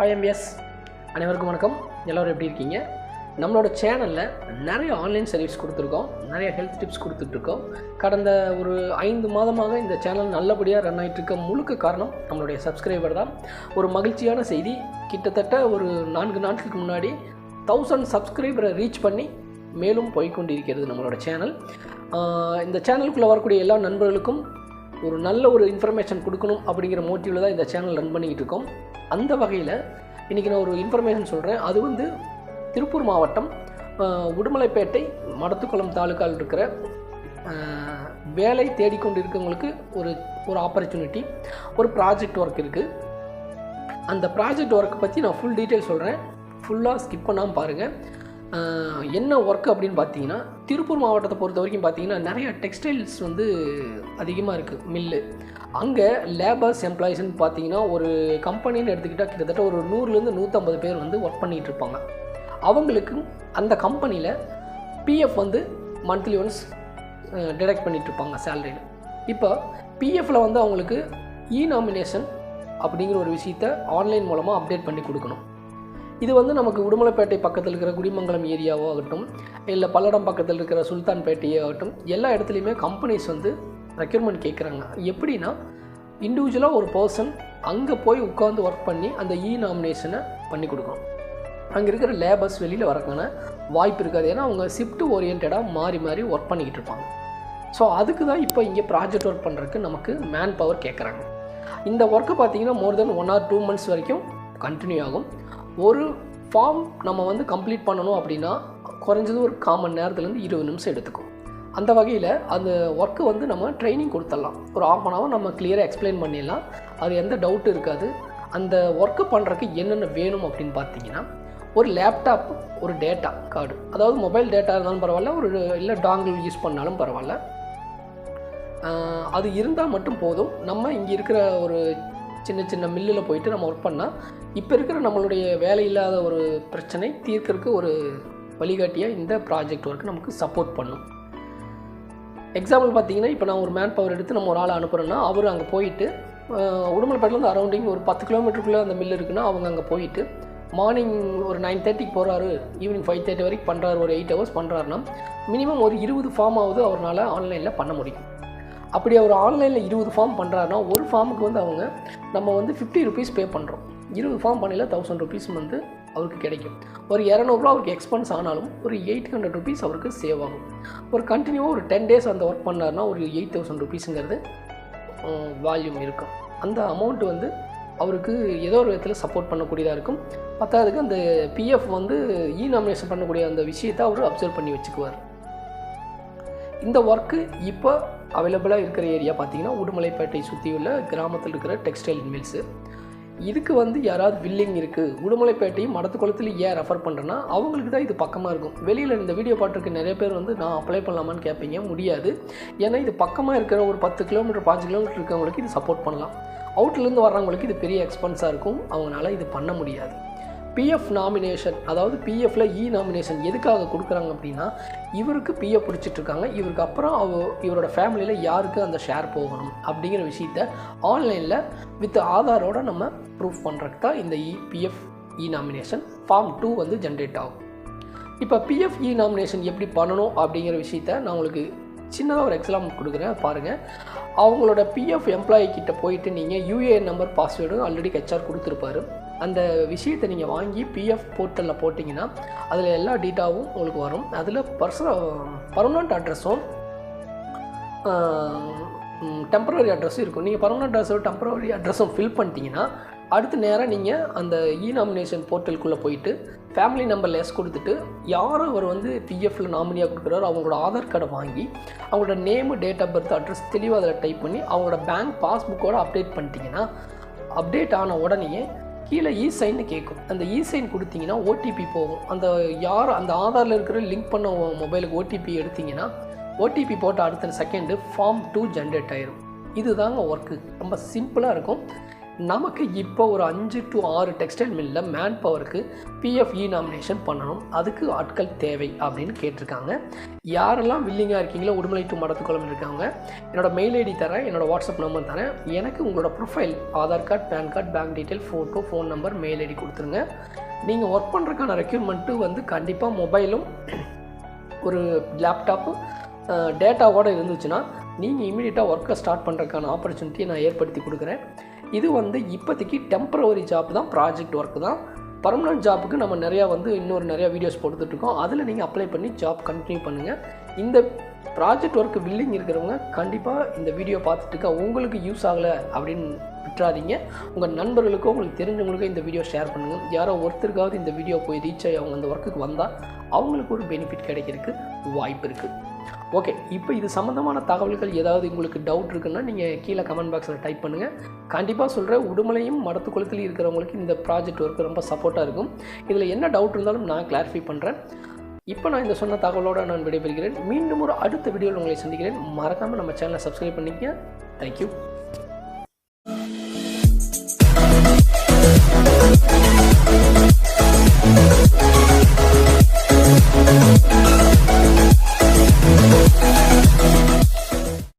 MBS அனைவருக்கும் வணக்கம். எல்லோரும் எப்படி இருக்கீங்க? நம்மளோட சேனலில் நிறைய ஆன்லைன் சர்வீஸ் கொடுத்துருக்கோம். நிறைய ஹெல்த் டிப்ஸ் கொடுத்துட்ருக்கோம். கடந்த ஒரு ஐந்து மாதமாக இந்த சேனல் நல்லபடியாக ரன் ஆகிட்டு இருக்க முழுக்க காரணம் நம்மளுடைய சப்ஸ்கிரைபர் தான். ஒரு மகிழ்ச்சியான செய்தி. கிட்டத்தட்ட ஒரு நான்கு நாட்களுக்கு முன்னாடி தௌசண்ட் சப்ஸ்கிரைபரை ரீச் பண்ணி மேலும் போய்கொண்டிருக்கிறது நம்மளோட சேனல். இந்த சேனலுக்குள்ளே வரக்கூடிய எல்லா நண்பர்களுக்கும் ஒரு நல்ல ஒரு இன்ஃபர்மேஷன் கொடுக்கணும் அப்படிங்கிற மோட்டிவில் தான் இந்த சேனல் ரன் பண்ணிக்கிட்டு இருக்கோம். அந்த வகையில் இன்றைக்கி நான் ஒரு இன்ஃபர்மேஷன் சொல்கிறேன் அது வந்து திருப்பூர் மாவட்டம் உடுமலைப்பேட்டை மடத்துக்குளம் தாலுக்காவில் இருக்கிற வேலை தேடிக்கொண்டு இருக்கவங்களுக்கு ஒரு ஒரு ஆப்பர்ச்சுனிட்டி ஒரு ப்ராஜெக்ட் ஒர்க் இருக்குது அந்த ப்ராஜெக்ட் ஒர்க்கை பற்றி நான் ஃபுல் டீட்டெயில் சொல்கிறேன் ஃபுல்லாக ஸ்கிப் பண்ணாமல் பாருங்கள் என்ன ஒர்க் அப்படின்னு பார்த்தீங்கன்னா திருப்பூர் மாவட்டத்தை பொறுத்த வரைக்கும் பார்த்தீங்கன்னா நிறைய டெக்ஸ்டைல்ஸ் வந்து அதிகமாக இருக்குது மில்லு அங்கே லேபர்ஸ் எம்ப்ளாயிஸ்னு பார்த்தீங்கன்னா ஒரு கம்பெனின்னு எடுத்துக்கிட்டால் கிட்டத்தட்ட ஒரு நூறுலேருந்து நூற்றம்பது பேர் வந்து ஒர்க் பண்ணிகிட்டு இருப்பாங்க. அவங்களுக்கு அந்த கம்பெனியில் பிஎஃப் வந்து மந்த்லி ஒன்ஸ் டிடெக்ட் பண்ணிட்டு இருப்பாங்க சேலரியில் இப்போ பிஎஃப்பில் வந்து அவங்களுக்கு இ நாமினேஷன் அப்படிங்கிற ஒரு விஷயத்த ஆன்லைன் மூலமாக அப்டேட் பண்ணி கொடுக்கணும். இது வந்து நமக்கு உடுமலைப்பேட்டை பக்கத்தில் இருக்கிற குடிமங்கலம் ஏரியாவோ ஆகட்டும் இல்லை பல்லடம் பக்கத்தில் இருக்கிற சுல்தான்பேட்டையோ ஆகட்டும் எல்லா இடத்துலையுமே கம்பெனிஸ் வந்து ரெக்யூர்மெண்ட் கேட்குறாங்க எப்படின்னா இண்டிவிஜுவலாக ஒரு பர்சன் அங்கே போய் உட்காந்து ஒர்க் பண்ணி அந்த இ நாமினேஷனை பண்ணி கொடுக்கணும். அங்கே இருக்கிற லேபர்ஸ் வெளியில் வரக்கான வாய்ப்பு இருக்காது. ஏன்னா அவங்க ஷிஃப்ட் ஓரியன்டாக மாறி மாறி ஒர்க் பண்ணிக்கிட்டு இருப்பாங்க. ஸோ அதுக்கு தான் இப்போ இங்கே ப்ராஜெக்ட் ஒர்க் பண்ணுறதுக்கு நமக்கு மேன் பவர் கேட்குறாங்க இந்த ஒர்க்கை பார்த்தீங்கன்னா more than one or two months வரைக்கும் கண்டினியூ ஆகும். ஒரு ஃபார்ம் நம்ம வந்து கம்ப்ளீட் பண்ணணும் அப்படின்னா குறைஞ்சது ஒரு காமன் நேரத்துலேருந்து இருபது நிமிஷம் எடுத்துக்கும். அந்த வகையில் அந்த ஒர்க்கு வந்து நம்ம ட்ரைனிங் கொடுத்துடலாம். ஒரு ஆஃப் அன் ஹவர் நம்ம கிளியராக எக்ஸ்பிளைன் பண்ணிடலாம். அது எந்த டவுட்டும் இருக்காது. அந்த ஒர்க்கு பண்ணுறதுக்கு என்னென்ன வேணும் அப்படின்னு பார்த்தீங்கன்னா ஒரு லேப்டாப் ஒரு டேட்டா கார்டு அதாவது மொபைல் டேட்டா இருந்தாலும் பரவாயில்ல ஒரு இல்லை டாங்கிள் யூஸ் பண்ணாலும் பரவாயில்ல. அது இருந்தால் மட்டும் போதும். நம்ம இங்கே இருக்கிற ஒரு சின்ன சின்ன மில்லில் போயிட்டு நம்ம ஒர்க் பண்ணால் இப்போ இருக்கிற நம்மளுடைய வேலை இல்லாத ஒரு பிரச்சனை தீர்க்கறதுக்கு ஒரு வழிகாட்டியாக இந்த ப்ராஜெக்ட் ஒர்க் நமக்கு சப்போர்ட் பண்ணும். எக்ஸாம்பிள் பார்த்தீங்கன்னா இப்போ நான் ஒரு மேன் பவர் எடுத்து நம்ம ஒரு ஆளை அனுப்புகிறேன்னா அவர் அங்கே போயிட்டு ஆஹ் உடுமலைப்பேட்டிலேருந்து அரௌண்டிங் ஒரு பத்து கிலோமீட்டருக்குள்ளே அந்த மில் இருக்குன்னா அவங்க அங்கே போயிட்டு மார்னிங் ஒரு நைன் தேர்ட்டிக்கு போகிறாரு ஈவினிங் ஃபைவ் தேர்ட்டி வரைக்கும் பண்ணுறாரு ஒரு எயிட் ஹவர்ஸ் பண்ணுறாருன்னா மினிமம் ஒரு இருபது ஃபார்ம் ஆகுது அவரால் ஆன்லைனில் பண்ண முடியும். அப்படி அவர் ஆன்லைனில் இருபது ஃபார்ம் பண்ணுறாருன்னா ஒரு ஃபார்முக்கு வந்து அவங்க நம்ம வந்து ஃபிஃப்டி ருபீஸ் பே பண்ணுறோம் இருபது ஃபார்ம் பண்ணல தௌசண்ட் ருபீஸ் வந்து அவருக்கு கிடைக்கும். ஒரு இரநூறுவா அவருக்கு எக்ஸ்பென்ஸ் ஆனாலும் ஒரு எயிட் ஹண்ட்ரட் ருபீஸ் அவருக்கு சேவ் ஆகும். ஒரு கண்டினியூவாக ஒரு டென் டேஸ் அந்த ஒர்க் பண்ணாருன்னா ஒரு எயிட் தௌசண்ட் ருபீஸுங்கிறது வால்யூம் இருக்கும். அந்த அமௌண்ட் வந்து அவருக்கு ஏதோ ஒரு விதத்தில் சப்போர்ட் பண்ணக்கூடியதாக இருக்கும். பத்தாவதுக்கு அந்த பிஎஃப் வந்து இ நாமினேஷன் பண்ணக்கூடிய அந்த விஷயத்தை அவர் அப்சர்வ் பண்ணி வச்சுக்குவார். இந்த ஒர்க்கு இப்போ அவைலபிளாக இருக்கிற ஏரியா பார்த்தீங்கன்னா உடுமலைப்பேட்டை சுற்றியுள்ள கிராமத்தில் இருக்கிற டெக்ஸ்டைல் மில்ஸு இதுக்கு வந்து யாராவது வில்லிங் இருக்குது உடுமலைப்பேட்டையும் மடத்துக்குளத்தில் ஏன் ரெஃபர் பண்ணுறேன்னா அவங்களுக்கு தான் இது பக்கமாக இருக்கும். வெளியில் இந்த வீடியோ பார்த்துருக்க நிறைய பேர் வந்து நான் அப்ளை பண்ணலாமான்னு கேட்பீங்க முடியாது. ஏன்னா இது பக்கமாக இருக்கிற ஒரு பத்து கிலோமீட்டர் பாஞ்சு கிலோமீட்டர் இருக்கிறவங்களுக்கு இது சப்போர்ட் பண்ணலாம். அவுட்லேருந்து வர்றவங்களுக்கு இது பெரிய எக்ஸ்பென்ஸாக இருக்கும். அவங்களால இது பண்ண முடியாது. பிஎஃப் நாமினேஷன் அதாவது பிஎஃப்ல இ நாமினேஷன் எதுக்காக கொடுக்குறாங்க அப்படின்னா இவருக்கு பிஎஃப் பிடிச்சிட்ருக்காங்க. இவருக்கு அப்புறம் அவ இவரோட ஃபேமிலியில் யாருக்கு அந்த ஷேர் போகணும் அப்படிங்கிற விஷயத்த ஆன்லைனில் வித் ஆதாரோட நம்ம ப்ரூஃப் பண்ணுறதுக்கு தான் இந்த E PF E nomination form two வந்து ஜென்ரேட் ஆகும். இப்போ பிஎஃப் இ நாமினேஷன் எப்படி பண்ணணும் அப்படிங்கிற விஷயத்த நான் உங்களுக்கு சின்னதாக ஒரு எக்ஸாம் கொடுக்குறேன் பாருங்கள் அவங்களோட பிஎஃப் எம்ப்ளாயி கிட்ட போயிட்டு நீங்கள் யூஏஎன் நம்பர் பாஸ்வேர்டும் ஆல்ரெடி ஹெச்ஆர் கொடுத்துருப்பாரு. அந்த விஷயத்தை நீங்கள் வாங்கி பிஎஃப் போர்ட்டலில் போட்டிங்கன்னா அதில் எல்லா டீட்டாவும் உங்களுக்கு வரும். அதில் பர்சனல் பர்மனண்ட் அட்ரஸும் டெம்பரரி அட்ரஸும் இருக்கும். நீங்கள் பர்மனண்ட் அட்ரஸும் டெம்பரரி அட்ரஸும் ஃபில் பண்ணிட்டீங்கன்னா அடுத்து நேராக நீங்கள் அந்த இ நாமினேஷன் போர்ட்டலுக்குள்ளே போயிட்டு ஃபேமிலி நம்பர் லெஸ் கொடுத்துட்டு யார் அவர் வந்து பிஎஃப்ல நாமினியாக கொடுக்குறாரோ அவங்களோட ஆதார் கார்டை வாங்கி அவங்களோட name date of birth address தெளிவாக அதில் டைப் பண்ணி அவங்களோட பேங்க் பாஸ்புக்கோடு அப்டேட் பண்ணிட்டீங்கன்னா அப்டேட் ஆன உடனேயே கீழே இ சைன்னு கேட்கும் அந்த இ சைன் கொடுத்தீங்கன்னா ஓடிபி போகும். அந்த யார் அந்த ஆதாரில் இருக்கிற லிங்க் பண்ண மொபைலுக்கு ஓடிபி எடுத்தீங்கன்னா ஓடிபி போட்ட அடுத்த செகண்டு ஃபார்ம் டூ ஜென்ரேட் ஆயிரும். இதுதாங்க ஒர்க்கு ரொம்ப சிம்பிளாக இருக்கும். நமக்கு இப்போ ஒரு அஞ்சு டு ஆறு டெக்ஸ்டைல் மில்லில் மேன் பவருக்கு பிஎஃப்இ நாமினேஷன் பண்ணணும். அதுக்கு ஆட்கள் தேவை அப்படின்னு கேட்டிருக்காங்க. யாரெல்லாம் வில்லிங்காக இருக்கீங்களோ உடுமலை டு மடத்துக்குளம் இருக்காங்க என்னோடய மெயில் ஐடி தரேன் என்னோடய வாட்ஸ்அப் நம்பர் தரேன். எனக்கு உங்களோட profile Aadhaar card PAN card bank detail photo phone number mail ID கொடுத்துருங்க. நீங்கள் ஒர்க் பண்ணுறதுக்கான ரெக்யூர்மெண்ட்டு வந்து கண்டிப்பாக மொபைலும் ஒரு லேப்டாப்பு டேட்டாவோட இருந்துச்சுன்னா நீங்கள் இமீடியட்டாக ஒர்க்கை ஸ்டார்ட் பண்ணுறதுக்கான ஆப்பர்ச்சுனிட்டியை நான் ஏற்படுத்தி கொடுக்குறேன். இது வந்து இப்போதைக்கு டெம்பரவரி ஜாப் தான் ப்ராஜெக்ட் ஒர்க் தான். பர்மனன்ட் ஜாப்புக்கு நம்ம நிறையா வந்து இன்னொரு நிறையா வீடியோஸ் போட்டுட்ருக்கோம் அதில் நீங்கள் அப்ளை பண்ணி ஜாப் கண்டினியூ பண்ணுங்கள் இந்த ப்ராஜெக்ட் ஒர்க் வில்லிங் இருக்கிறவங்க கண்டிப்பாக இந்த வீடியோ பார்த்துட்டுக்கா உங்களுக்கு யூஸ் ஆகலை அப்படின்னு விட்டுறாதீங்க. உங்கள் நண்பர்களுக்கோ உங்களுக்கு தெரிஞ்சவங்களுக்கும் இந்த வீடியோ ஷேர் பண்ணுங்கள் யாரோ ஒருத்தருக்காவது இந்த வீடியோ போய் ரீச் ஆகி அவங்க அந்த ஒர்க்குக்கு வந்தால் அவங்களுக்கு ஒரு பெனிஃபிட் கிடைக்கிறதுக்கு வாய்ப்பு இருக்குது ஓகே இப்போ இது சம்மந்தமான தகவல்கள் ஏதாவது உங்களுக்கு டவுட் இருக்குன்னா நீங்கள் கீழே கமெண்ட் பாக்ஸில் டைப் பண்ணுங்கள் கண்டிப்பாக சொல்கிறேன் உடுமலையும் மடத்துக்குளத்தில் குளத்துலையும் இருக்கிறவங்களுக்கு இந்த ப்ராஜெக்ட் ஒர்க் ரொம்ப சப்போர்ட்டாக இருக்கும். இதில் என்ன டவுட் இருந்தாலும் நான் கிளாரிஃபை பண்ணுறேன் இப்போ நான் இந்த சொன்ன தகவலோடு நான் விடைபெறுகிறேன். மீண்டும் ஒரு அடுத்த வீடியோவில் உங்களை சந்திக்கிறேன். மறக்காமல் நம்ம சேனலை சப்ஸ்கிரைப் பண்ணிக்க தேங்க்யூ